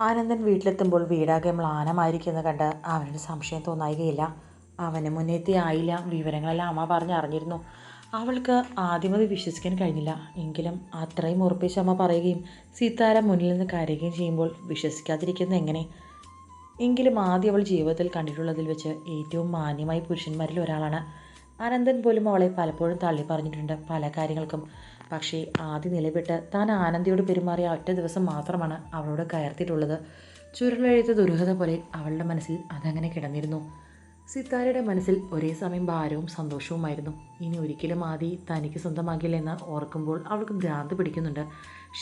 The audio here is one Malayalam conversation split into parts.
ആനന്ദൻ വീട്ടിലെത്തുമ്പോൾ വീടാകെ മ്ലാനമായിരിക്കുമെന്ന് കണ്ട് അവനൊരു സംശയം തോന്നായികയില്ല. അവന് മുന്നേത്തി ആയില്ല. വിവരങ്ങളെല്ലാം അമ്മ പറഞ്ഞ് അറിഞ്ഞിരുന്നു. അവൾക്ക് ആദ്യം അത് വിശ്വസിക്കാൻ കഴിഞ്ഞില്ല. എങ്കിലും അത്രയും ഉറപ്പിച്ച് അമ്മ പറയുകയും സീതാര മുന്നിൽ നിന്ന് കരയുകയും ചെയ്യുമ്പോൾ വിശ്വസിക്കാതിരിക്കുന്നത് എങ്ങനെ? എങ്കിലും ആദ്യം അവൾ ജീവിതത്തിൽ കണ്ടിട്ടുള്ളതിൽ വെച്ച് ഏറ്റവും മാന്യമായി പുരുഷന്മാരിൽ ഒരാളാണ്. ആനന്ദൻ പോലും അവളെ പലപ്പോഴും തള്ളി പറഞ്ഞിട്ടുണ്ട് പല കാര്യങ്ങൾക്കും പക്ഷേ ആദ്യ നിലവിട്ട് താൻ ആനന്ദിയോട് പെരുമാറിയ ഒറ്റ ദിവസം മാത്രമാണ് അവളോട് കയർത്തിയിട്ടുള്ളത്. ചുരുളെഴുത്ത ദുരൂഹത പോലെ അവളുടെ മനസ്സിൽ അതങ്ങനെ കിടന്നിരുന്നു. സിത്താരയുടെ മനസ്സിൽ ഒരേ സമയം ഭാരവും സന്തോഷവുമായിരുന്നു. ഇനി ഒരിക്കലും ആദി തനിക്ക് സ്വന്തമാകില്ലെന്ന് ഓർക്കുമ്പോൾ അവൾക്ക് ഭ്രാന്ത് പിടിക്കുന്നുണ്ട്.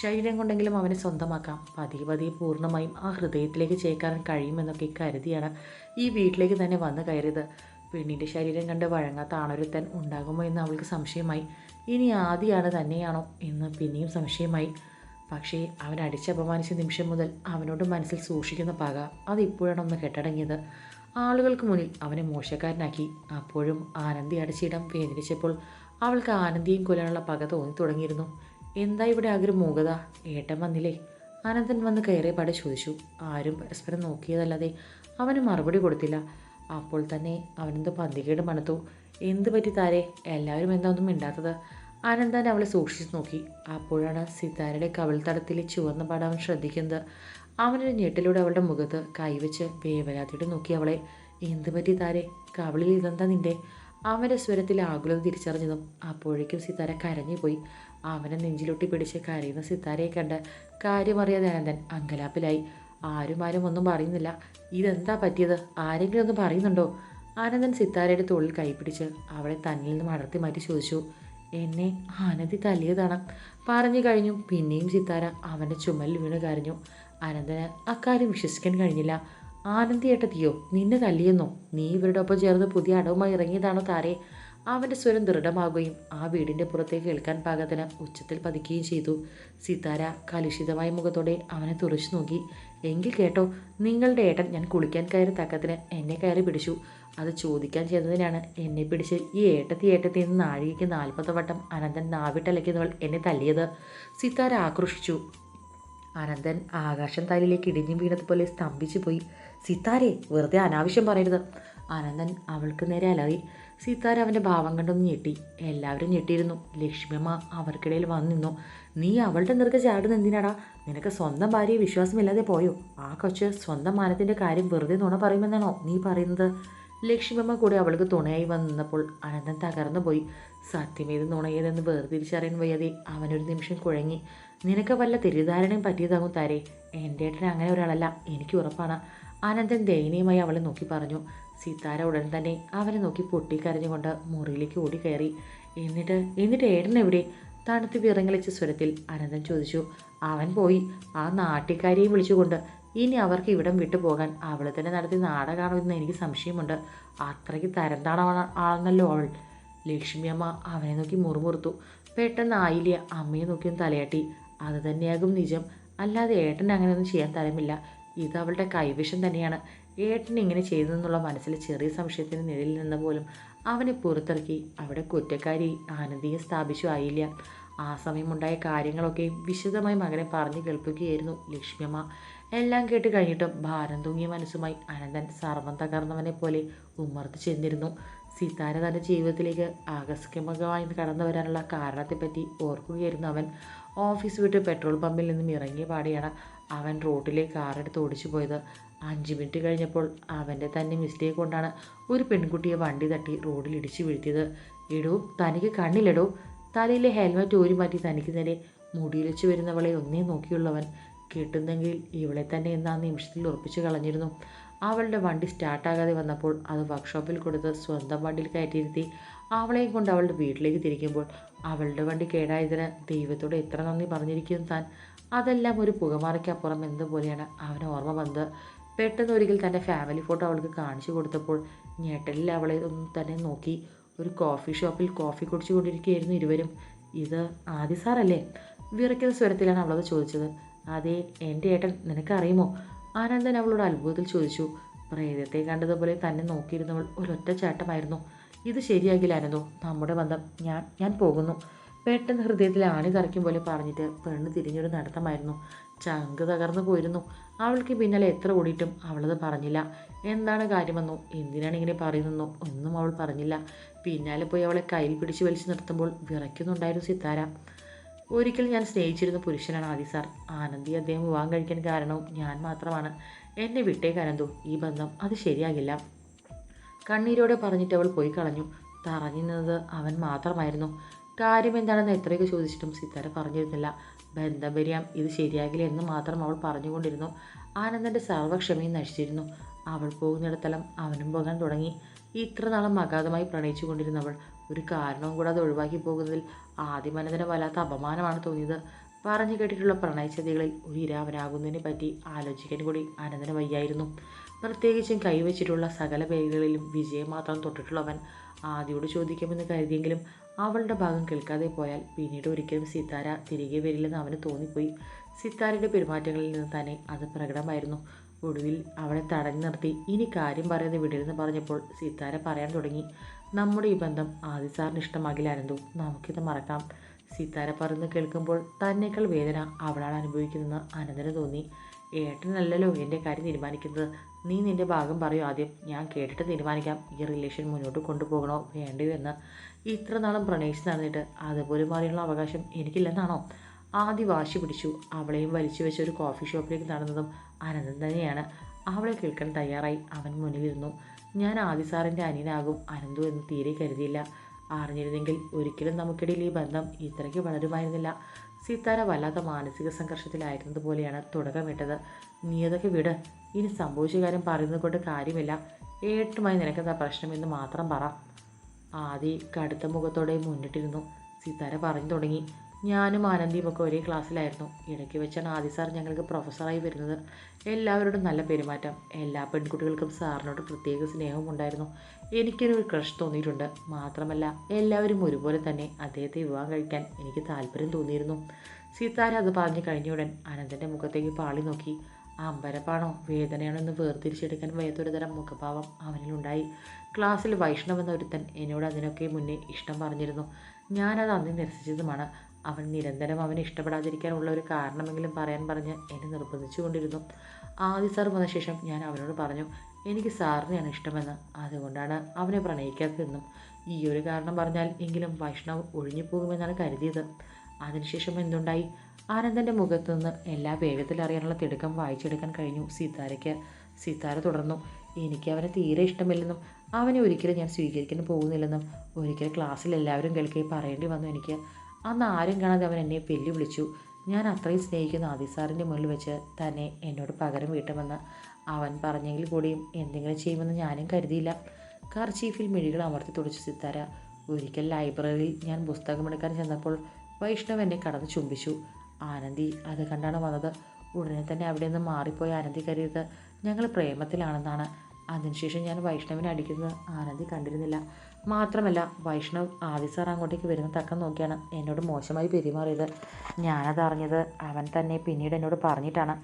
ശരീരം കൊണ്ടെങ്കിലും അവനെ സ്വന്തമാക്കാം. പതിയെ പതിയെ പൂർണമായും ആ ഹൃദയത്തിലേക്ക് ചേക്കാൻ കഴിയുമെന്നൊക്കെ കരുതിയാണ് ഈ വീട്ടിലേക്ക് തന്നെ വന്നു കയറിയത്. പെണ്ണിന്റെ ശരീരം കണ്ട് വഴങ്ങാത്ത ആണൊരുത്തൻ ഉണ്ടാകുമോ എന്ന് അവൾക്ക് സംശയമായി. ഇനി ആദിയാണ് തന്നെയാണോ എന്ന് പിന്നെയും സംശയമായി. പക്ഷേ അവൻ അടിച്ചപമാനിച്ച നിമിഷം മുതൽ അവനോട് മനസ്സിൽ സൂക്ഷിക്കുന്ന പക അത് ഇപ്പോഴാണ് ഒന്ന് കെട്ടടങ്ങിയത്. ആളുകൾക്ക് മുന്നിൽ അവനെ മോശക്കാരനാക്കി. അപ്പോഴും ആനന്ദി അടച്ചിടം വേദനിച്ചപ്പോൾ അവൾക്ക് ആനന്ദിയും കൊല്ലാനുള്ള പക തോന്നി തുടങ്ങിയിരുന്നു. എന്താ ഇവിടെ ആഗ്രഹ മൂകത? ഏട്ടൻ വന്നില്ലേ? അനന്തൻ വന്ന് കയറിയ പാടെ ചോദിച്ചു. ആരും പരസ്പരം നോക്കിയതല്ലാതെ അവന് മറുപടി കൊടുത്തില്ല. അപ്പോൾ തന്നെ അവനെന്തോ പന്തികേട് മണത്തു. എന്ത് പറ്റി താരെ? എല്ലാവരും എന്താ ഒന്നും മിണ്ടാത്തത്? ആനന്ദൻ അവളെ സൂക്ഷിച്ചു നോക്കി. അപ്പോഴാണ് സിതാരയുടെ കവിൾത്തടത്തിലെ ചുവന്ന പാട് അവൻ ശ്രദ്ധിക്കുന്നത്. അവനൊരു ഞെട്ടിലൂടെ അവളുടെ മുഖത്ത് കൈവച്ച് വേവലാതിയോടെ നോക്കി അവളെ. എന്ത് പറ്റി താരെ? കവിളിൽ ഇതെന്താ നിന്റെ അവന്റെ സ്വരത്തിൽ ആകുലത തിരിച്ചറിഞ്ഞതും അപ്പോഴേക്കും സിതാര കരഞ്ഞുപോയി. അവനെ നെഞ്ചിലൊട്ടി പിടിച്ച് കരയുന്ന സിതാരയെ കണ്ട് കാര്യമറിയാതെ അനന്തൻ അങ്കലാപ്പിലായി. ആരും ആരും ഒന്നും പറയുന്നില്ല. ഇതെന്താ പറ്റിയത്? ആരെങ്കിലും ഒന്ന് പറയുന്നുണ്ടോ? ആനന്ദൻ സിത്താരയുടെ തോളിൽ കൈപിടിച്ച് അവളെ തന്നിൽ നിന്നും അടർത്തി മാറ്റി ചോദിച്ചു. എന്നെ അനന്തി തല്ലിയതാണ്. പറഞ്ഞു കഴിഞ്ഞു. പിന്നെയും സിത്താര അവന്റെ ചുമലിൽ വീണ് കരഞ്ഞു. അനന്തന് അക്കാര്യം വിശ്വസിക്കാൻ കഴിഞ്ഞില്ല. ആനന്ദി ഏട്ടത്തിയോ? നിന്നെ തല്ലിയെന്നോ? നീ ഇവരുടെ ഒപ്പം ചേർന്ന് പുതിയ അടവുമായി ഇറങ്ങിയതാണോ താരെ? അവന്റെ സ്വരം ദൃഢമാകുകയും ആ വീടിന്റെ പുറത്തേക്ക് കേൾക്കാൻ പാകത്തിന് ഉച്ചത്തിൽ പതിക്കുകയും ചെയ്തു. സിതാര കലുഷിതമായ മുഖത്തോടെ അവനെ തുറച്ചു നോക്കി. എങ്കിൽ കേട്ടോ നിങ്ങളുടെ ഏട്ടൻ ഞാൻ കുളിക്കാൻ കയറി തക്കത്തിന് എന്നെ കയറി പിടിച്ചു. അത് ചോദിക്കാൻ ചെന്നതിനാണ് എന്നെ പിടിച്ച് ഈ ഏട്ടത്തി ഏട്ടത്തി നിന്ന് നാഴികയ്ക്ക് നാൽപ്പത് വട്ടം അനന്തൻ നാവിട്ടലയ്ക്കുന്നവൾ എന്നെ തല്ലിയത്. സിതാര ആക്രോഷിച്ചു അനന്തൻ ആകാശം തലയിലേക്ക് ഇടിഞ്ഞു വീണതുപോലെ സ്തംഭിച്ചു പോയി. സിത്താരെ വെറുതെ അനാവശ്യം പറയരുത്. അനന്തൻ അവൾക്ക് നേരെ അലറി. സിത്താര അവന്റെ ഭാവം കണ്ടൊന്ന് ഞെട്ടി. എല്ലാവരും ഞെട്ടിയിരുന്നു. ലക്ഷ്മിയമ്മ അവർക്കിടയിൽ വന്നു നിന്നു. നീ അവളുടെ നിറക്ക് ചാടുന്ന എന്തിനാടാ? നിനക്ക് സ്വന്തം ഭാര്യയെ വിശ്വാസമില്ലാതെ പോയോ? ആ കൊച്ച് സ്വന്തം മാനത്തിന്റെ കാര്യം വെറുതെ നുണ പറയുമെന്നാണോ നീ പറയുന്നത്? ലക്ഷ്മിയമ്മ കൂടെ അവൾക്ക് തുണയായി വന്നപ്പോൾ അനന്തൻ തകർന്നു പോയി സത്യമേത് നുണയേതെന്ന് വേർതിരിച്ചറിയാൻ വയ്യാതെ അവനൊരു നിമിഷം കുഴങ്ങി. നിനക്ക് വല്ല തെറ്റിദ്ധാരണയും പറ്റിയതാകും താരേ? എന്റെ ഏട്ടൻ അങ്ങനെ ഒരാളല്ല എനിക്ക് ഉറപ്പാണ് അനന്തൻ ദയനീയമായി അവളെ നോക്കി പറഞ്ഞു. സീതാര ഉടൻ തന്നെ അവനെ നോക്കി പൊട്ടിക്കരഞ്ഞുകൊണ്ട് മുറിയിലേക്ക് ഓടി കയറി എന്നിട്ട് എന്നിട്ട് ഏട്ടൻ എവിടെ? തണുത്ത് വിറങ്ങലിച്ച സ്വരത്തിൽ അനന്തൻ ചോദിച്ചു. അവൻ പോയി ആ നാട്ടിക്കാരിയെ വിളിച്ചുകൊണ്ട് ഇനി അവർക്ക് ഇവിടം വിട്ടു പോകാൻ അവളെ തന്നെ നടത്തി നാടകമാണെന്ന് എനിക്ക് സംശയമുണ്ട്. അത്രയ്ക്ക് തരംതാണ ആണെന്നല്ലോ അവൾ. ലക്ഷ്മിയമ്മ അവനെ നോക്കി മുറുമുറുത്തു. പെട്ടെന്ന് ആയില്ല അമ്മയെ നോക്കിയും തലയാട്ടി. അത് തന്നെയാകും നിജം. അല്ലാതെ ഏട്ടൻ അങ്ങനെയൊന്നും ചെയ്യാൻ തരമില്ല. ഇത് അവളുടെ കൈവശം തന്നെയാണ്. ഏട്ടൻ ഇങ്ങനെ ചെയ്തതെന്നുള്ള മനസ്സിലെ ചെറിയ സംശയത്തിന് നിഴലിൽ നിന്ന് പോലും അവനെ പുറത്തിറക്കി. അവിടെ കുറ്റക്കാരി ആനന്ദിയെ സ്ഥാപിച്ചു ആയില്ല ആ സമയമുണ്ടായ കാര്യങ്ങളൊക്കെ വിശദമായി മകനെ പറഞ്ഞു കേൾപ്പിക്കുകയായിരുന്നു ലക്ഷ്മിയമ്മ എല്ലാം കേട്ട് കഴിഞ്ഞിട്ടും ഭാരം തൂങ്ങിയ മനസ്സുമായി അനന്തൻ സർവം തകർന്നവനെ പോലെ ഉമ്മർത്ത് ചെന്നിരുന്നു. സീതാര തന്റെ ജീവിതത്തിലേക്ക് ആകസ്മികമായി കടന്നു വരാനുള്ള കാരണത്തെപ്പറ്റി ഓർക്കുകയായിരുന്നു അവൻ. ഓഫീസ് വിട്ട് പെട്രോൾ പമ്പിൽ നിന്നും ഇറങ്ങിയ പാടിയാണ് അവൻ റോട്ടിലെ കാറെടുത്ത് ഓടിച്ചു പോയത്. അഞ്ച് മിനിറ്റ് കഴിഞ്ഞപ്പോൾ അവന്റെ തന്നെ മിസ്റ്റേക്ക് കൊണ്ടാണ് ഒരു പെൺകുട്ടിയെ വണ്ടി തട്ടി റോഡിൽ ഇടിച്ചു വീഴ്ത്തിയത്. ഇടൂ തനിക്ക് കണ്ണിലിടൂ തലയിലെ ഹെൽമെറ്റ് ഊരി മാറ്റി തനിക്ക് നേരെ മുടിയിലിച്ചു വരുന്നവളെ ഒന്നേ നോക്കിയുള്ളവൻ. കിട്ടുന്നെങ്കിൽ ഇവളെ തന്നെ ഇന്ന് ആ നിമിഷത്തിൽ ഉറപ്പിച്ചു കളഞ്ഞിരുന്നു. അവളുടെ വണ്ടി സ്റ്റാർട്ടാകാതെ വന്നപ്പോൾ അത് വർക്ക്ഷോപ്പിൽ കൊടുത്ത് സ്വന്തം വണ്ടിയിൽ കയറ്റിയിരുത്തി അവളെയും കൊണ്ട് അവളുടെ വീട്ടിലേക്ക് തിരിക്കുമ്പോൾ അവളുടെ വണ്ടി കേടായതിന് ദൈവത്തോട് എത്ര നന്ദി പറഞ്ഞിരിക്കുന്നു താൻ. അതെല്ലാം ഒരു പുകമാറയ്ക്കപ്പുറം എന്നതുപോലെയാണ് അവന് ഓർമ്മ വന്നത്. പെട്ടെന്ന് ഒരിക്കൽ തന്റെ ഫാമിലി ഫോട്ടോ അവൾക്ക് കാണിച്ചു കൊടുത്തപ്പോൾ ഞെട്ടലിൽ അവളെ ഒന്ന് തന്നെ നോക്കി. ഒരു കോഫി ഷോപ്പിൽ കോഫി കുടിച്ചു കൊണ്ടിരിക്കുകയായിരുന്നു ഇരുവരും. ഇത് ആദി സാറല്ലേ? വിറയ്ക്കുന്ന സ്വരത്തിലാണ് അവളത് ചോദിച്ചത്. അതെ എന്റെ ഏട്ടൻ നിനക്കറിയുമോ? ആനന്ദൻ അവളോട് അത്ഭുതത്തിൽ ചോദിച്ചു. പ്രേതത്തെ കണ്ടതുപോലെ തന്നെ നോക്കിയിരുന്നവൾ ഒരൊറ്റ ചാട്ടമായിരുന്നു. ഇത് ശരിയാകില്ല അനന്തോ നമ്മുടെ ബന്ധം ഞാൻ ഞാൻ പോകുന്നു. പെട്ടെന്ന് ഹൃദയത്തിൽ ആണി തറയ്ക്കും പോലെ പറഞ്ഞിട്ട് പെണ്ണ് തിരിഞ്ഞൊരു നടത്തമായിരുന്നു. ചങ്ക് തകർന്നു പോയിരുന്നു. അവൾക്ക് പിന്നാലെ എത്ര ഓടിയിട്ടും അവളത് പറഞ്ഞില്ല. എന്താണ് കാര്യമെന്നോ? എന്തിനാണ് ഇങ്ങനെ പറയുന്നതെന്നോ ഒന്നും അവൾ പറഞ്ഞില്ല. പിന്നാലെ പോയി അവളെ കയ്യിൽ പിടിച്ച് വലിച്ചു നിർത്തുമ്പോൾ വിറയ്ക്കുന്നുണ്ടായിരുന്നു സിത്താര. ഒരിക്കൽ ഞാൻ സ്നേഹിച്ചിരുന്ന പുരുഷനാണ് ആദി സാർ. ആനന്ദി അദ്ദേഹം വിവാഹം കഴിക്കാൻ കാരണവും ഞാൻ മാത്രമാണ്. എന്നെ വിട്ടേക്കാനന്തോ ഈ ബന്ധം? അത് ശരിയാകില്ല. കണ്ണീരോടെ പറഞ്ഞിട്ട് അവൾ പോയി കളഞ്ഞു. തറഞ്ഞിരുന്നത് അവൻ മാത്രമായിരുന്നു. കാര്യം എന്താണെന്ന് എത്രയൊക്കെ ചോദിച്ചിട്ടും സിത്താര പറഞ്ഞിരുന്നില്ല. ബന്ധം വരിയാം ഇത് ശരിയാകില്ല എന്ന് മാത്രം അവൾ പറഞ്ഞുകൊണ്ടിരുന്നു. ആനന്ദന്റെ സർവക്ഷമയും നശിച്ചിരുന്നു. അവൾ പോകുന്നിടത്തെല്ലാം അവനും പോകാൻ തുടങ്ങി. ഇത്ര നാളും അഗാധമായി പ്രണയിച്ചു കൊണ്ടിരുന്നവൾ ഒരു കാരണവും കൂടാതെ ഒഴിവാക്കി പോകുന്നതിൽ ആദ്യം അനന്തന് വല്ലാത്ത അപമാനമാണ് തോന്നിയത്. പറഞ്ഞു കേട്ടിട്ടുള്ള പ്രണയചതികളിൽ ഒരു ഇരാവനാകുന്നതിനെ പറ്റി ആലോചിക്കാൻ കൂടി അനന്തന് വയ്യായിരുന്നു. പ്രത്യേകിച്ചും കൈവച്ചിട്ടുള്ള സകല പേരുകളിലും വിജയം മാത്രം തൊട്ടിട്ടുള്ളവൻ ആദ്യോട് ചോദിക്കുമെന്ന് കരുതിയെങ്കിലും അവളുടെ ഭാഗം കേൾക്കാതെ പോയാൽ പിന്നീട് ഒരിക്കലും സിത്താര തിരികെ വരില്ലെന്ന് അവന് തോന്നിപ്പോയി. സിത്താരയുടെ പെരുമാറ്റങ്ങളിൽ നിന്ന് തന്നെ അത് പ്രകടമായിരുന്നു. ഒടുവിൽ അവളെ തടഞ്ഞു നിർത്തി. ഇനി കാര്യം പറയാതെ വിടരുന്ന് പറഞ്ഞപ്പോൾ സിത്താര പറയാൻ തുടങ്ങി. നമ്മുടെ ഈ ബന്ധം ആദി സാറിന് ഇഷ്ടമാകില്ല അനന്തു നമുക്കിത് മറക്കാം. സീതാര പറയുന്നു കേൾക്കുമ്പോൾ തന്നേക്കാൾ വേദന അവളാണ് അനുഭവിക്കുന്നതെന്ന് അനന്തന് തോന്നി. ഏട്ടനല്ലല്ലോ എന്റെ കാര്യം തീരുമാനിക്കുന്നത്. നീ നിന്റെ ഭാഗം പറയൂ ആദ്യം. ഞാൻ കേട്ടിട്ട് തീരുമാനിക്കാം. ഈ റിലേഷൻ മുന്നോട്ട് കൊണ്ടുപോകണോ വേണ്ടയോ എന്ന്. ഇത്ര നാളും പ്രണയിച്ച് നടന്നിട്ട് അതുപോലെ മാറിയുള്ള അവകാശം എനിക്കില്ലെന്നാണോ? ആദ്യ വാശി പിടിച്ചു. അവളെയും വലിച്ചു വെച്ച ഒരു കോഫി ഷോപ്പിലേക്ക് നടന്നതും അനന്തൻ തന്നെയാണ്. അവളെ കേൾക്കാൻ തയ്യാറായി. അവൻ മുന്നിലിരുന്നു. ഞാൻ ആദി സാറിന്റെ അനിയനാകും. അനന്തു എന്ന് തീരെ കരുതിയില്ല. അറിഞ്ഞിരുന്നെങ്കിൽ ഒരിക്കലും നമുക്കിടയിൽ ഈ ബന്ധം ഇത്രയ്ക്ക് വളരുമായിരുന്നില്ല. സീതാര വല്ലാത്ത മാനസിക സംഘർഷത്തിലായിരുന്നത് പോലെയാണ് തുടക്കമിട്ടത്. നീ അതൊക്കെ വിട്. ഇനി സംഭവിച്ച കാര്യം പറയുന്നത് കൊണ്ട് കാര്യമില്ല. ഏട്ടുമായി നിനക്കെന്താ പ്രശ്നമെന്ന് മാത്രം പറ. ആദി കടുത്ത മുഖത്തോടെ മുന്നിട്ടിരുന്നു. സീതാര പറഞ്ഞു തുടങ്ങി. ഞാനും ആനന്ദിയും ഒക്കെ ഒരേ ക്ലാസ്സിലായിരുന്നു. ഇടയ്ക്ക് വെച്ചാണ് ആദി സാർ ഞങ്ങൾക്ക് പ്രൊഫസറായി വരുന്നത്. എല്ലാവരോടും നല്ല പെരുമാറ്റം. എല്ലാ പെൺകുട്ടികൾക്കും സാറിനോട് പ്രത്യേക സ്നേഹവും ഉണ്ടായിരുന്നു. എനിക്കൊരു ക്രഷ് തോന്നിയിട്ടുണ്ട്. മാത്രമല്ല എല്ലാവരും ഒരുപോലെ തന്നെ അദ്ദേഹത്തെ വിവാഹം കഴിക്കാൻ എനിക്ക് താല്പര്യം തോന്നിയിരുന്നു. സീതാര അത് പറഞ്ഞു കഴിഞ്ഞ ഉടൻ അനന്തന്റെ മുഖത്തേക്ക് പാളി നോക്കി. അമ്പരപ്പാണോ? വേദനയാണോ എന്ന് വേർതിരിച്ചെടുക്കാൻ വയ്യാത്തൊരു തരം മുഖഭാവം അവനിലുണ്ടായി ക്ലാസ്സിൽ വൈഷ്ണവ് എന്ന ഒരുത്തൻ എന്നോട് അതിനൊക്കെ മുന്നേ ഇഷ്ടം പറഞ്ഞിരുന്നു. ഞാനത് അന്ന് നിരസിച്ചതുമാണ്. അവൻ നിരന്തരം അവനെ ഇഷ്ടപ്പെടാതിരിക്കാനുള്ള ഒരു കാരണമെങ്കിലും പറയാൻ പറഞ്ഞ് എന്നെ നിർബന്ധിച്ചു കൊണ്ടിരുന്നു ആദ്യ സാർ വന്ന ശേഷം ഞാൻ അവനോട് പറഞ്ഞു എനിക്ക് സാറിനെയാണ് ഇഷ്ടമെന്ന്. അതുകൊണ്ടാണ് അവനെ പ്രണയിക്കാത്തതെന്നും. ഈ ഒരു കാരണം പറഞ്ഞാൽ എങ്കിലും വൈഷ്ണവ് ഒഴിഞ്ഞു പോകുമെന്നാണ് കരുതിയത്. അതിനുശേഷം എന്തുണ്ടായി? ആനന്ദന്റെ മുഖത്തു നിന്ന് എല്ലാ വേഗത്തിൽ അറിയാനുള്ള തിടുക്കം വായിച്ചെടുക്കാൻ കഴിഞ്ഞു സീതാരയ്ക്ക്. സീതാര തുടർന്നു എനിക്ക് അവനെ തീരെ ഇഷ്ടമില്ലെന്നും അവനെ ഒരിക്കലും ഞാൻ സ്വീകരിക്കാൻ പോകുന്നില്ലെന്നും. ഒരിക്കൽ ക്ലാസ്സിൽ എല്ലാവരും കേൾക്കുകയും പറയേണ്ടി വന്നു എനിക്ക്. അന്ന് ആരും കാണാതെ അവൻ എന്നെ വെല്ലു വിളിച്ചു ഞാൻ അത്രയും സ്നേഹിക്കുന്ന ആദിസാറിന്റെ മുന്നിൽ വെച്ച് തന്നെ എന്നോട് പകരം വീട്ടുമെന്ന് അവൻ പറഞ്ഞെങ്കിൽ കൂടിയും എന്തെങ്കിലും ചെയ്യുമെന്ന് ഞാനും കരുതിയില്ല. കാർ ചീഫിൽ മിഴികൾ അമർത്തി തുടിച്ചു സിത്താര ഒരിക്കൽ ലൈബ്രറിയിൽ ഞാൻ പുസ്തകമെടുക്കാൻ ചെന്നപ്പോൾ വൈഷ്ണവ് എന്നെ കടന്ന് ചുംബിച്ചു. ആനന്ദി അത് കണ്ടാണ് വന്നത്. ഉടനെ തന്നെ അവിടെ നിന്ന് മാറിപ്പോയ ആനന്ദി കരുതിയത് ഞങ്ങൾ പ്രേമത്തിലാണെന്നാണ്. അതിനുശേഷം ഞാൻ വൈഷ്ണവിനെ അടിക്കുന്ന ആനന്ദി കണ്ടിരുന്നില്ല. മാത്രമല്ല വൈഷ്ണവ് ആദി സാർ അങ്ങോട്ടേക്ക് വരുന്ന തക്കം നോക്കിയാണ് എന്നോട് മോശമായി പെരുമാറിയത്. ഞാനത് അറിഞ്ഞത് അവൻ തന്നെ പിന്നീട് എന്നോട് പറഞ്ഞിട്ടാണ്.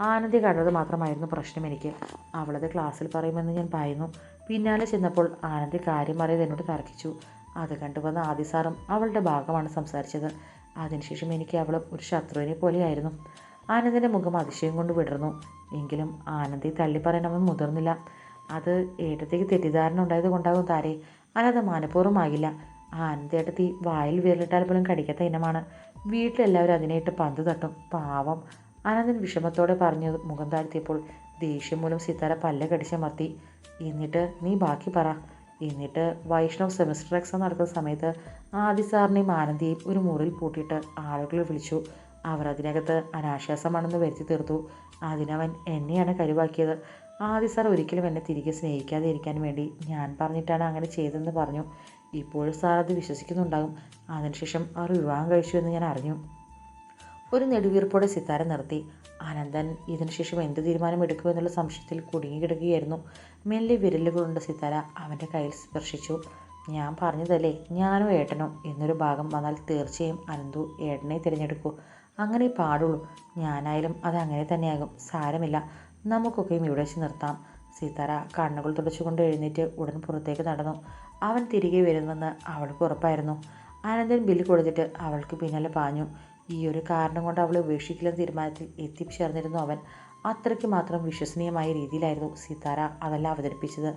ആനന്ദി കണ്ടത് മാത്രമായിരുന്നു പ്രശ്നം എനിക്ക്. അവളത് ക്ലാസ്സിൽ പറയുമെന്ന് ഞാൻ ഭയന്നു. പിന്നാലെ ചെന്നപ്പോൾ ആനന്ദി കാര്യം അറിയത് എന്നോട് തർക്കിച്ചു. അത് കണ്ടുവന്ന ആദി സാറും അവളുടെ ഭാഗമാണ് സംസാരിച്ചത്. അതിനുശേഷം എനിക്ക് അവളും ഒരു ശത്രുവിനെ പോലെയായിരുന്നു. ആനന്ദിന്റെ മുഖം അതിശയം കൊണ്ട് വിടർന്നു. എങ്കിലും ആനന്ദി തള്ളിപ്പറയാൻ അവൻ മുതിർന്നില്ല. അത് ഏട്ടത്തേക്ക് തെറ്റിദ്ധാരണ ഉണ്ടായത് കൊണ്ടാകും താരേ. അല്ലാതെ മനഃപൂർവമാകില്ല. ആനന്ദേട്ടത്തി വായിൽ വിരലിട്ടാൽ പോലും കടിക്കാത്ത ഇനമാണ്. വീട്ടിലെല്ലാവരും അതിനായിട്ട് പന്ത് തട്ടും. പാവം. അനന്തൻ വിഷമത്തോടെ പറഞ്ഞത് മുഖം താഴ്ത്തിയപ്പോൾ ദേഷ്യം മൂലം സിത്താര പല്ല കടിച്ചമർത്തി എന്നിട്ട് നീ ബാക്കി പറ. എന്നിട്ട് വൈഷ്ണവ് സെമിസ്റ്റർ എക്സാം നടക്കുന്ന സമയത്ത് ആദി സാറിനെയും ആനന്ദിയെയും ഒരു മുറിയിൽ പൂട്ടിയിട്ട് ആളുകൾ വിളിച്ചു. അവർ അതിനകത്ത് അനാശ്വാസമാണെന്ന് വരുത്തി തീർത്തു. അതിനവൻ എന്നെയാണ് കരുവാക്കിയത്. ആദി സാർ ഒരിക്കലും എന്നെ തിരികെ സ്നേഹിക്കാതെ ഇരിക്കാൻ വേണ്ടി ഞാൻ പറഞ്ഞിട്ടാണ് അങ്ങനെ ചെയ്തതെന്ന് പറഞ്ഞു. ഇപ്പോഴും സാർ അത് വിശ്വസിക്കുന്നുണ്ടാകും. അതിനുശേഷം അവർ വിവാഹം കഴിച്ചു എന്ന് ഞാൻ അറിഞ്ഞു. ഒരു നെടുവീർപ്പോടെ സിത്താര നിർത്തി. അനന്തൻ ഇതിനുശേഷം എന്ത് തീരുമാനം എടുക്കുമെന്നുള്ള സംശയത്തിൽ കുടുങ്ങിക്കിടക്കുകയായിരുന്നു. മെല്ലെ വിരലുകളുണ്ട് സിത്താര. അവന്റെ കയ്യിൽ സ്പർശിച്ചു. ഞാൻ പറഞ്ഞതല്ലേ ഞാനും ഏട്ടനോ. എന്നൊരു ഭാഗം വന്നാൽ തീർച്ചയായും അനന്തു ഏട്ടനെ തിരഞ്ഞെടുക്കൂ. അങ്ങനെ പാടുള്ളൂ. ഞാനായാലും അത് അങ്ങനെ തന്നെയാകും. സാരമില്ല. നമുക്കൊക്കെയും ഇവിടെ വെച്ച് നിർത്താം. സീതാര കണ്ണുകൾ തുടച്ചുകൊണ്ട് എഴുന്നേറ്റ് ഉടൻ പുറത്തേക്ക് നടന്നു. അവൻ തിരികെ വരുമെന്ന് അവൾക്ക് ഉറപ്പായിരുന്നു. ആനന്ദൻ ബില്ല് കൊടുത്തിട്ട് അവൾക്ക് പിന്നാലെ പാഞ്ഞു. ഈ ഒരു കാരണം കൊണ്ട് അവളെ ഉപേക്ഷിക്കില്ലെന്ന തീരുമാനത്തിൽ എത്തിച്ചേർന്നിരുന്നു അവൻ. അത്രയ്ക്ക് മാത്രം വിശ്വസനീയമായ രീതിയിലായിരുന്നു സീതാര അതെല്ലാം അവതരിപ്പിച്ചത്.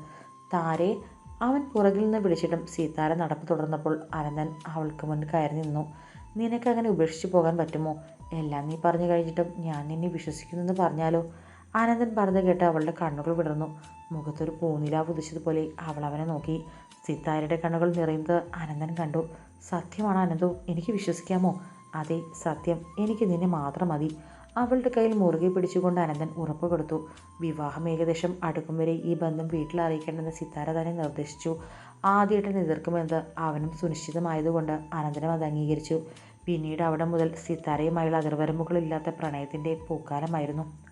താരെ അവൻ പുറകിൽ നിന്ന് വിളിച്ചിട്ടും സീതാര നടപ്പ് തുടർന്നപ്പോൾ അനന്തൻ അവൾക്ക് മുന്നിൽ കയറി നിന്നു. നിനക്കങ്ങനെ ഉപേക്ഷിച്ച് പോകാൻ പറ്റുമോ? എല്ലാം നീ പറഞ്ഞു കഴിഞ്ഞിട്ടും ഞാൻ നിന്നെ വിശ്വസിക്കുന്നെന്ന് പറഞ്ഞാലോ? ആനന്ദൻ പറഞ്ഞു കേട്ട് അവളുടെ കണ്ണുകൾ വിടർന്നു. മുഖത്തൊരു പൂനിലാവ് ഉദിച്ചതുപോലെ അവൾ അവനെ നോക്കി. സിത്താരയുടെ കണ്ണുകൾ നിറയുന്നത് ആനന്ദൻ കണ്ടു. സത്യമാണ് അനന്തു എനിക്ക് വിശ്വസിക്കാമോ? അതെ സത്യം. എനിക്ക് നിന്നെ മാത്രം മതി. അവളുടെ കയ്യിൽ മുറുകെ പിടിച്ചുകൊണ്ട് അനന്തൻ ഉറപ്പ് കൊടുത്തു. വിവാഹം ഏകദേശം അടുക്കും വരെ ഈ ബന്ധം വീട്ടിൽ അറിയിക്കണമെന്ന് സിത്താര തന്നെ നിർദ്ദേശിച്ചു. ആദ്യമായിട്ട് എതിർക്കുമെന്നത് അവനും സുനിശ്ചിതമായതുകൊണ്ട് അനന്തനം അത് അംഗീകരിച്ചു. പിന്നീട് അവിടെ മുതൽ സിത്താരയുമായുള്ള അതിർവരമ്പുകളില്ലാത്ത പ്രണയത്തിന്റെ പൂക്കാലമായിരുന്നു.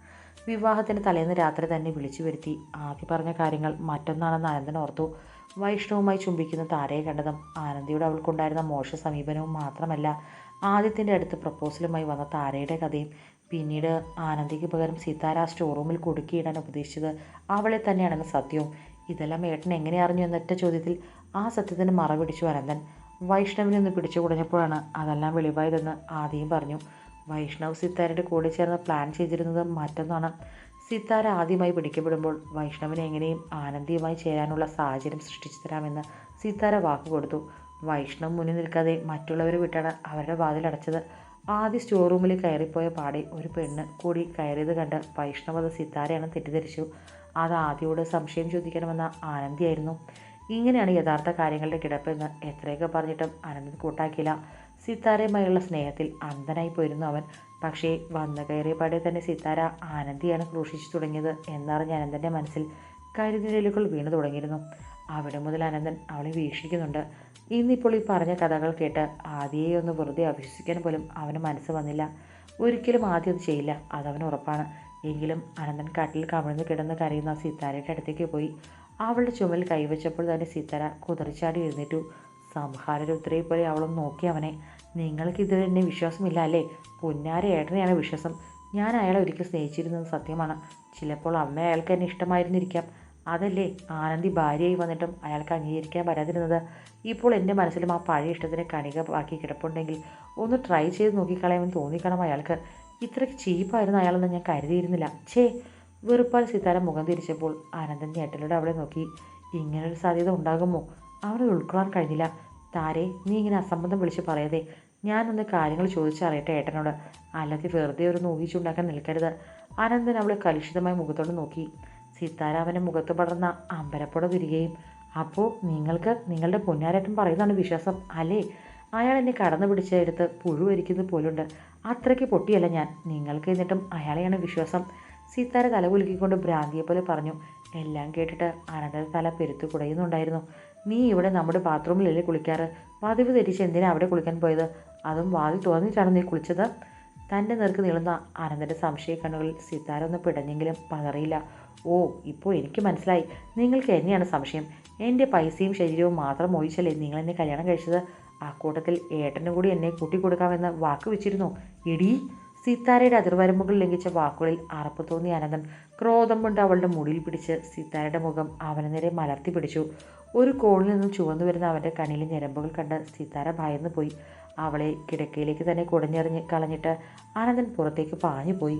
വിവാഹത്തിന് തലേന്ന് രാത്രി തന്നെ വിളിച്ചു വരുത്തി. ആദ്യം പറഞ്ഞ കാര്യങ്ങൾ മറ്റൊന്നാണെന്ന് ആനന്ദൻ ഓർത്തു. വൈഷ്ണവുമായി ചുംബിക്കുന്ന താരയെ കണ്ടതും ആനന്ദിയുടെ അവൾക്കുണ്ടായിരുന്ന മോശ സമീപനവും മാത്രമല്ല ആദ്യത്തിന്റെ അടുത്ത് പ്രപ്പോസലുമായി വന്ന താരയുടെ കഥയും പിന്നീട് ആനന്ദിക്ക് പകരം സിതാര സ്റ്റോർ റൂമിൽ കുടുക്കിയിടാൻ ഉപദേശിച്ചത് അവളെ തന്നെയാണെന്ന് സത്യവും. ഇതെല്ലാം ഏട്ടൻ എങ്ങനെ അറിഞ്ഞു എന്നൊറ്റ ചോദ്യത്തിൽ ആ സത്യത്തിന് മറപിടിച്ചു അനന്തൻ വൈഷ്ണവിനെ ഒന്ന് പിടിച്ചു കുടഞ്ഞപ്പോഴാണ് അതെല്ലാം വെളിവായതെന്ന് ആദ്യം പറഞ്ഞു. വൈഷ്ണവ് സിത്താരയുടെ കൂടെ ചേർന്ന് പ്ലാൻ ചെയ്തിരുന്നത് മറ്റൊന്നാണ്. സിത്താര ആദ്യമായി പിടിക്കപ്പെടുമ്പോൾ വൈഷ്ണവിനെ എങ്ങനെയും ആനന്ദിയുമായി ചേരാനുള്ള സാഹചര്യം സൃഷ്ടിച്ചു തരാമെന്ന് സിത്താര വാക്ക് കൊടുത്തു. വൈഷ്ണവ് മുന്നിൽ നിൽക്കാതെ മറ്റുള്ളവരെ വിട്ടാണ് അവരുടെ വാതിലടച്ചത് ആദ്യ സ്റ്റോർ റൂമിൽ കയറിപ്പോയ പാടെ ഒരു പെണ്ണ് കൂടി കയറിയത് കണ്ട് വൈഷ്ണവ് അത് സിത്താരയാണ് തെറ്റിദ്ധരിച്ചു. അത് ആദ്യയോട് സംശയം ചോദിക്കണമെന്ന ആനന്ദിയായിരുന്നു. ഇങ്ങനെയാണ് യഥാർത്ഥ കാര്യങ്ങളുടെ കിടപ്പെന്ന് എത്രയൊക്കെ പറഞ്ഞിട്ടും അനന്ത് കൂട്ടാക്കിയില്ല. സിത്താരയുമായുള്ള സ്നേഹത്തിൽ അന്ധനായി പോയിരുന്നു അവൻ. പക്ഷേ വന്നു കയറിയപാടെ തന്നെ സിത്താര ആനന്ദിയാണ് ക്രൂശിച്ചു തുടങ്ങിയത് എന്നറിഞ്ഞ അനന്തന്റെ മനസ്സിൽ കരുതിരലുകൾ വീണു തുടങ്ങിയിരുന്നു. അവിടെ മുതൽ അനന്തൻ അവളെ വീക്ഷിക്കുന്നുണ്ട്. ഇന്നിപ്പോൾ ഈ പറഞ്ഞ കഥകൾ കേട്ട് ആദ്യയെ ഒന്ന് വെറുതെ അവിശ്വസിക്കാൻ പോലും അവന് മനസ്സ് വന്നില്ല. ഒരിക്കലും ആദ്യം അത് ചെയ്യില്ല. അതവന് ഉറപ്പാണ്. എങ്കിലും അനന്തൻ കാട്ടിൽ കമിഴ്ന്ന് കിടന്ന് കരയുന്ന സിത്താരയുടെ അടുത്തേക്ക് പോയി. അവളുടെ ചുമൽ കൈവച്ചപ്പോൾ തന്നെ സിത്താര കുതിർച്ചാടി എഴുന്നേറ്റു. സംഹാരരുദ്രയെ പോലെ അവളും നോക്കി അവനെ. നിങ്ങൾക്കിതിൽ എന്നെ വിശ്വാസമില്ല അല്ലേ? പൊന്നാര ഏട്ടനെയാണ് വിശ്വാസം. ഞാൻ അയാളെ ഒരിക്കൽ സ്നേഹിച്ചിരുന്നത് സത്യമാണ്. ചിലപ്പോൾ അമ്മ അയാൾക്ക് എന്നെ ഇഷ്ടമായിരുന്നിരിക്കാം. അതല്ലേ ആനന്ദി ഭാര്യയായി വന്നിട്ടും അയാൾക്ക് അംഗീകരിക്കാൻ പറ്റാതിരുന്നത് ഇപ്പോൾ എന്റെ മനസ്സിലും ആ പഴയ ഇഷ്ടത്തിന് കണിക ബാക്കി കിടപ്പുണ്ടെങ്കിൽ ഒന്ന് ട്രൈ ചെയ്ത് നോക്കിക്കളയാമെന്ന് തോന്നിക്കണം അയാൾക്ക്? ഇത്രയ്ക്ക് ചീപ്പായിരുന്നു അയാളെന്ന് ഞാൻ കരുതിയിരുന്നില്ല. ഛേ വെറുപ്പാൽ സീതാരം മുഖം തിരിച്ചപ്പോൾ ആനന്ദൻ ഞെട്ടലോടെ അവളെ നോക്കി. ഇങ്ങനൊരു സാധ്യത ഉണ്ടാകുമോ? അവനെ ഉൾക്കൊള്ളാൻ കഴിഞ്ഞില്ല. താരെ നീ ഇങ്ങനെ അസംബന്ധം വിളിച്ച് പറയാതെ. ഞാനൊന്ന് കാര്യങ്ങൾ ചോദിച്ചറിയട്ടെ ഏട്ടനോട്. അല്ലാതെ വെറുതെ ഒരു നോക്കിച്ചുണ്ടാക്കാൻ നിൽക്കരുത്. അനന്തൻ അവളെ കലുഷിതമായ മുഖത്തോട് നോക്കി. സീതാരാമന്റെ മുഖത്ത് പടർന്ന അമ്പരപ്പുട തിരികെയും. അപ്പോൾ നിങ്ങൾക്ക് നിങ്ങളുടെ പൊന്നാരേട്ടൻ പറയുന്നതാണ് വിശ്വാസം അല്ലേ? അയാൾ എന്നെ കടന്നു പിടിച്ചെടുത്ത് പുഴുവരിക്കുന്നത് പോലുണ്ട്. അത്രയ്ക്ക് പൊട്ടിയല്ല ഞാൻ. നിങ്ങൾക്ക് എന്നിട്ടും അയാളെയാണ് വിശ്വാസം. സീതാര തല കുലുക്കിക്കൊണ്ട് ഭ്രാന്തിയെപ്പോലെ പറഞ്ഞു. എല്ലാം കേട്ടിട്ട് അനന്തര തല പെരുത്തു കുടയുന്നുണ്ടായിരുന്നു നീ ഇവിടെ നമ്മുടെ ബാത്റൂമിലല്ലേ കുളിക്കാറ്? പതിവ് തിരിച്ച് എന്തിനാണ് അവിടെ കുളിക്കാൻ പോയത്? അതും വാതിൽ തുറന്നിട്ടാണ് നീ കുളിച്ചത്? തന്റെ നേർക്ക് നീളുന്ന ആനന്ദന്റെ സംശയ കണ്ണുകളിൽ സിതാര ഒന്ന് പിടഞ്ഞെങ്കിലും പതറിയില്ല. ഓ ഇപ്പോൾ എനിക്ക് മനസ്സിലായി. നിങ്ങൾക്ക് എന്നെയാണ് സംശയം. എന്റെ പൈസയും ശരീരവും മാത്രം ഒഴിച്ചല്ലേ നിങ്ങൾ എന്നെ കല്യാണം കഴിച്ചത്? ആ കൂട്ടത്തിൽ ഏട്ടനും കൂടി എന്നെ കൂട്ടിക്കൊടുക്കാമെന്ന് വാക്ക് വെച്ചിരുന്നു. എടീ സീതാരയുടെ അതിർവരമ്പുകൾ ലംഘിച്ച വാക്കുകളിൽ അറപ്പ് തോന്നിയ അനന്തൻ. ക്രോധം കൊണ്ട് അവളുടെ മുടിയിൽ പിടിച്ച് സീതാരയുടെ മുഖം അവന് നേരെ മലർത്തി പിടിച്ചു. ഒരു കോണിൽ നിന്നും ചുവന്നു വരുന്ന അവന്റെ കണ്ണിലെ ഞരമ്പുകൾ കണ്ട് സീതാര ഭയന്നു പോയി. അവളെ കിടക്കയിലേക്ക് തന്നെ കുടഞ്ഞെറിഞ്ഞ് കളഞ്ഞിട്ട് ആനന്ദൻ പുറത്തേക്ക് പാഞ്ഞു പോയി.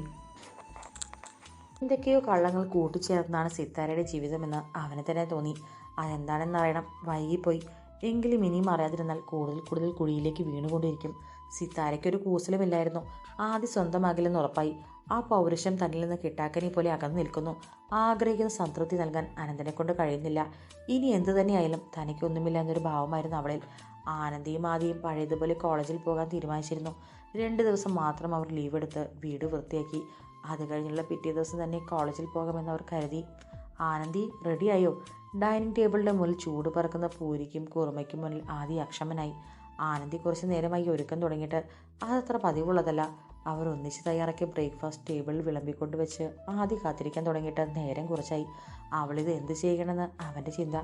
എന്തൊക്കെയോ കള്ളങ്ങൾ കൂട്ടിച്ചേർന്നാണ് സീതാരയുടെ ജീവിതമെന്ന് അവന് തന്നെ തോന്നി. അതെന്താണെന്നറിയണം. വൈകിപ്പോയി. എങ്കിലും ഇനിയും അറിയാതിരുന്നാൽ കൂടുതൽ കൂടുതൽ കുഴിയിലേക്ക് വീണുകൊണ്ടിരിക്കും. സിത്താരയ്ക്കൊരു കൂസലുമില്ലായിരുന്നു. ആദ്യം സ്വന്തമാകില്ലെന്ന് ഉറപ്പായി. ആ പൗരുഷം തന്നിൽ നിന്ന് കിട്ടാക്കനെ പോലെ അകന്നു നിൽക്കുന്നു. ആഗ്രഹിക്കുന്ന സംതൃപ്തി നൽകാൻ അനന്തനെ കൊണ്ട് കഴിയുന്നില്ല. ഇനി എന്തു തന്നെയായാലും തനിക്കൊന്നുമില്ല എന്നൊരു ഭാവമായിരുന്നു അവളിൽ. ആനന്ദിയും ആദിയും പഴയതുപോലെ കോളേജിൽ പോകാൻ തീരുമാനിച്ചിരുന്നു. രണ്ട് ദിവസം മാത്രം അവർ ലീവ് എടുത്ത് വീട് വൃത്തിയാക്കി. അത് കഴിഞ്ഞുള്ള പിറ്റേ ദിവസം തന്നെ കോളേജിൽ പോകാമെന്ന് അവർ കരുതി. ആനന്ദി റെഡിയായോ ഡൈനിങ് ടേബിളിന്റെ മുന്നിൽ ചൂട് പറക്കുന്ന പൂരിക്കും കുറുമയ്ക്കും മുന്നിൽ ആദി അക്ഷമനായി. ആനന്ദി കുറച്ച് നേരമായി ഒരുക്കം തുടങ്ങിയിട്ട് അതത്ര പതിവുള്ളതല്ല. അവർ ഒന്നിച്ച് തയ്യാറാക്കിയ ബ്രേക്ക്ഫാസ്റ്റ് ടേബിളിൽ വിളമ്പിക്കൊണ്ട് വെച്ച് ആദ്യം കാത്തിരിക്കാൻ തുടങ്ങിയിട്ട് നേരം കുറച്ചായി. അവളിത് എന്ത് ചെയ്യണമെന്ന് അവന്റെ ചിന്ത.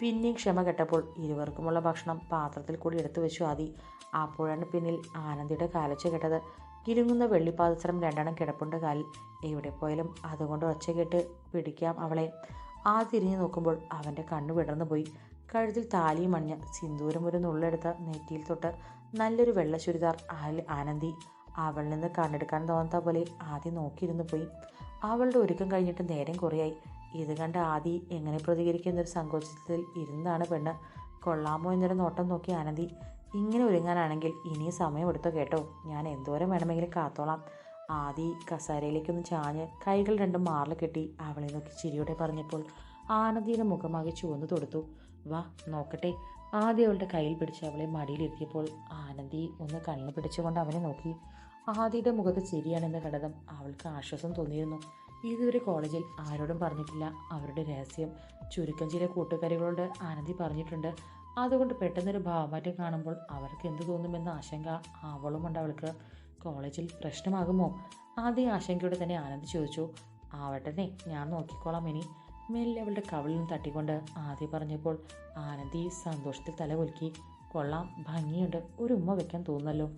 പിന്നെയും ക്ഷമ കെട്ടപ്പോൾ ഇരുവർക്കുമുള്ള ഭക്ഷണം പാത്രത്തിൽ കൂടി എടുത്തു വെച്ചു ആദി. അപ്പോഴാണ് പിന്നിൽ ആനന്ദിയുടെ കാലച്ച കെട്ടത്. കിരുങ്ങുന്ന വെള്ളിപ്പാദസരം രണ്ടെണ്ണം കിടപ്പുണ്ട് കാലിൽ. എവിടെ പോയാലും അതുകൊണ്ട് ഒച്ച കേട്ട് പിടിക്കാം അവളെ. ആ തിരിഞ്ഞു നോക്കുമ്പോൾ അവന്റെ കണ്ണു വിടർന്നു പോയി. കഴുത്തിൽ താലിയും അണിഞ്ഞ് സിന്ദൂരം ഒരു നുള്ളെടുത്ത നെറ്റിയിൽ തൊട്ട് നല്ലൊരു വെള്ള ചുരിദാർ ആനന്ദി. അവളിൽ നിന്ന് കണ്ണെടുക്കാൻ തോന്നാത്ത പോലെ ആദ്യം നോക്കിയിരുന്നു പോയി. അവളുടെ ഒരുക്കം കഴിഞ്ഞിട്ട് നേരം കുറയായി. ഇത് കണ്ട് ആദി എങ്ങനെ പ്രതികരിക്കുന്നൊരു സങ്കോചത്തിൽ ഇരുന്നാണ് പെണ്ണ്. കൊള്ളാമോ എന്നൊരു നോട്ടം നോക്കി ആനന്ദി. ഇങ്ങനെ ഒരുങ്ങാനാണെങ്കിൽ ഇനിയും സമയമെടുത്തോ കേട്ടോ. ഞാൻ എന്തോരം വേണമെങ്കിലും കാത്തോളാം. ആദി കസാരയിലേക്കൊന്ന് ചാഞ്ഞ് കൈകൾ രണ്ടും മാറിൽ കെട്ടി അവളെ നോക്കി ചിരിയോടെ പറഞ്ഞപ്പോൾ ആനന്ദിയുടെ മുഖമാകെ ചുവന്നു തൊടുത്തു. വാ നോക്കട്ടെ. ആദ്യം അവളുടെ കയ്യിൽ പിടിച്ച് അവളെ മടിയിലിരുത്തിയപ്പോൾ ആനന്ദി ഒന്ന് കണ്ണു പിടിച്ചുകൊണ്ട് അവനെ നോക്കി. ആദ്യയുടെ മുഖത്ത് ശരിയാണെന്ന് കണ്ടതും അവൾക്ക് ആശ്വാസം തോന്നിയിരുന്നു. ഇതുവരെ കോളേജിൽ ആരോടും പറഞ്ഞിട്ടില്ല. അവരുടെ രഹസ്യം ചുരുക്കം ചില കൂട്ടുകാരികളോട് ആനന്ദി പറഞ്ഞിട്ടുണ്ട്. അതുകൊണ്ട് പെട്ടെന്നൊരു ഭാവമാറ്റം കാണുമ്പോൾ അവർക്ക് എന്ത് തോന്നുമെന്ന ആശങ്ക അവളുമുണ്ട് അവൾക്ക്. കോളേജിൽ പ്രശ്നമാകുമോ? ആദ്യം ആശങ്കയോടെ തന്നെ ആനന്ദി ചോദിച്ചു. ആവട്ടെ ഞാൻ നോക്കിക്കോളാം ഇനി. മെല്ലെ അവളുടെ കവിളിൽ തട്ടിക്കൊണ്ട് ആദ്യം പറഞ്ഞപ്പോൾ ആനന്ദി സന്തോഷത്തിൽ തല കൊലുക്കി. കൊള്ളാം ഭംഗിയുണ്ട്. ഒരു ഉമ്മ വെക്കാൻ തോന്നുന്നല്ലോ.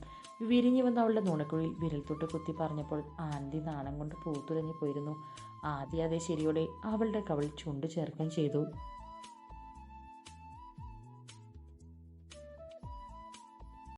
വിരിഞ്ഞു വന്ന അവളുടെ നുണക്കുഴിയിൽ വിരൽ തൊട്ട് കുത്തി പറഞ്ഞപ്പോൾ ആനന്ദി നാണം കൊണ്ട് പൂത്തുലഞ്ഞു പോയിരുന്നു. ആദ്യ അതേ ശരിയോടെ അവളുടെ കവിൾ ചുണ്ടു ചേർക്കുകയും ചെയ്തു.